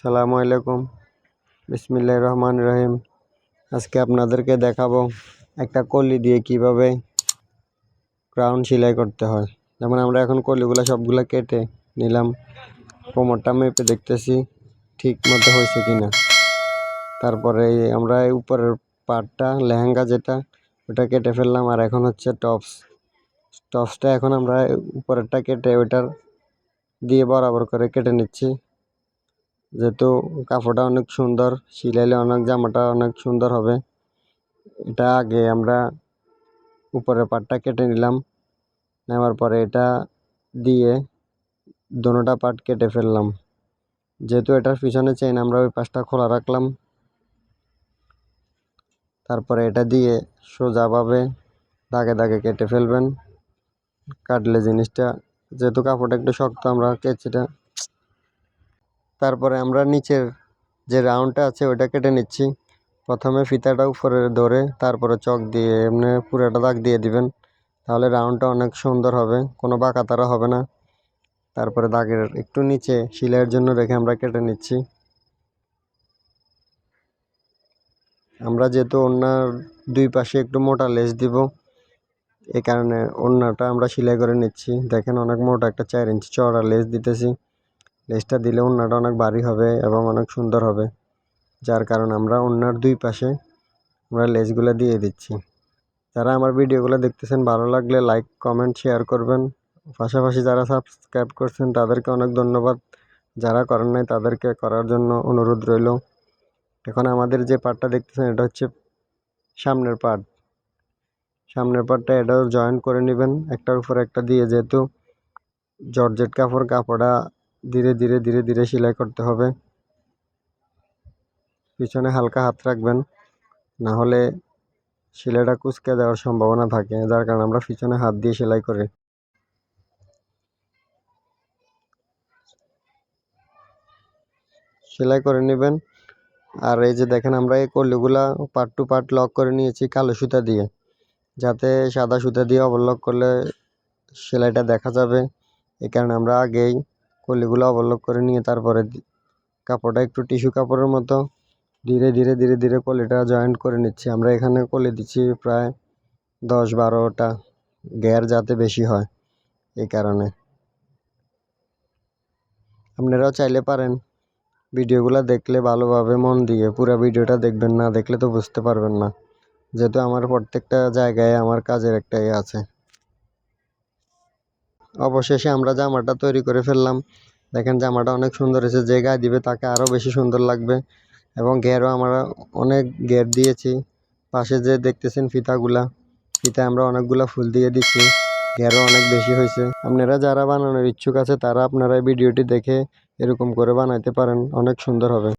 সালামু আলাইকুম। বিসমিল্লাহ রহমান রহিম। আজকে আপনাদেরকে দেখাবো একটা কলি দিয়ে কীভাবে ক্রাউন সেলাই করতে হয়। যেমন আমরা এখন কলিগুলো সবগুলো কেটে নিলাম। কোমরটা মেপে দেখতেছি ঠিক মতো হয়েছে কি না তারপরে আমরা এই উপরের পার্টটা লেহেঙ্গা যেটা, ওটা কেটে ফেললাম। আর এখন হচ্ছে টপস টপসটা এখন আমরা উপরেরটা কেটে ওইটার দিয়ে বরাবর করে কেটে নিচ্ছি। যেহেতু কাপড়টা অনেক সুন্দর, সিলাইলে অনেক জামাটা অনেক সুন্দর হবে। এটা আগে আমরা উপরের পাটটা কেটে নিলাম। নেওয়ার পরে এটা দিয়ে দোনোটা পাট কেটে ফেললাম। যেহেতু এটার পিছনে চেইন আমরা ওই পাশটা খোলা রাখলাম। তারপরে এটা দিয়ে সোজাভাবে দাগে দাগে কেটে ফেলবেন। কাটলে জিনিসটা, যেহেতু কাপড়টা একটু শক্ত, আমরা কেচিটা তারপরে আমরা নিচের যে রাউন্ডটা আছে ওটা কেটে নিচ্ছি। প্রথমে ফিতাটা উপরে ধরে তারপরে চক দিয়ে এমনি পুরোটা দাগ দিয়ে দিবেন। তাহলে রাউন্ডটা অনেক সুন্দর হবে, কোনো বাঁকা তারা হবে না। তারপরে দাগের একটু নিচে সিলাইয়ের জন্য রেখে আমরা কেটে নিচ্ছি। আমরা যেহেতু ওনার দুই পাশে একটু মোটা লেস দিব এই কারণে ওড়নাটা আমরা সেলাই করে নিচ্ছি। দেখেন অনেক মোটা একটা চার ইঞ্চি চড়া লেস দিতেছি। লেসটা দিলে ওড়নাটা অনেক ভারী হবে এবং অনেক সুন্দর হবে। যার কারণে আমরা ওড়নার দুই পাশে আমরা লেজগুলো দিয়ে দিচ্ছি। যারা আমার ভিডিওগুলো দেখতেছেন, ভালো লাগলে লাইক কমেন্ট শেয়ার করবেন। পাশাপাশি যারা সাবস্ক্রাইব করছেন, তাদেরকে অনেক ধন্যবাদ। যারা করেন নাই, তাদেরকে করার জন্য অনুরোধ রইল। এখন আমাদের যে পার্টটা দেখতেছেন, এটা হচ্ছে সামনের পার্ট। সামনের পার্টটা এটাও জয়েন করে নেবেন, একটার উপর একটা দিয়ে। যেহেতু জর্জেট কাপড়, কাপড়টা ধীরে ধীরে ধীরে ধীরে সেলাই করতে হবে। পিছনে হালকা হাত রাখবেন, না হলে সেলাইটা কুচকে যাওয়ার সম্ভাবনা থাকে, যার কারণে আমরা পিছনে হাত দিয়ে সেলাই করি। সেলাই করে নেবেন। আর এই যে দেখেন, আমরা এই কলিগুলা পার্ট টু পার্ট লক করে নিয়েছি কালো সুতা দিয়ে, যাতে সাদা সুতা দিয়ে ওভারলক করলে সেলাইটা দেখা যাবে। এই কারণে আমরা আগেই কলিগুলো ওভারলক করে নিয়ে তারপরে কাপড়টা একটু টিস্যু কাপড়ের মতো ধীরে ধীরে ধীরে ধীরে কলিটা জয়েন্ট করে নিচ্ছি। আমরা এখানে কলি দিচ্ছি প্রায় দশ বারোটা গ্যার যাতে বেশি হয় এই কারণে। আপনারাও চাইলে পারেন ভিডিওগুলো দেখলে ভালোভাবে মন দিয়ে পুরো ভিডিওটা দেখবেন, না দেখলে তো বুঝতে পারবেন না। যেহেতু আমার প্রত্যেকটা জায়গায় আমার কাজের একটা ইয়ে আছে। অবশেষে আমরা জামাটা তৈরি করে ফেললাম। দেখেন জামাটা অনেক সুন্দর হয়েছে, যে গায়ে দিবে তাকে আরও বেশি সুন্দর লাগবে। এবং ঘেরও আমরা অনেক ঘের দিয়েছি। পাশে যে দেখতেছেন ফিতাগুলা ফিতা আমরা অনেকগুলা ফুল দিয়ে দিচ্ছি। ঘেরও অনেক বেশি হয়েছে। আপনারা যারা বানানোর ইচ্ছুক আছে, তারা আপনারা ভিডিওটি দেখে এরকম করে বানাইতে পারেন, অনেক সুন্দর হবে।